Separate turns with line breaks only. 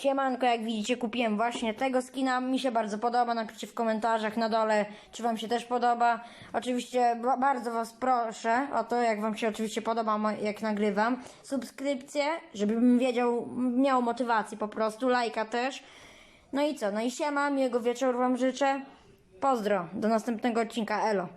Siemanko, jak widzicie kupiłem właśnie tego skina, mi się bardzo podoba, napiszcie w komentarzach na dole, czy wam się też podoba. Oczywiście bardzo was proszę o to, jak wam się oczywiście podoba, jak nagrywam. Subskrypcję, żebym wiedział, miał motywację po prostu, lajka też. No i co, no i siema, miłego wieczoru wam życzę. Pozdro, do następnego odcinka, elo.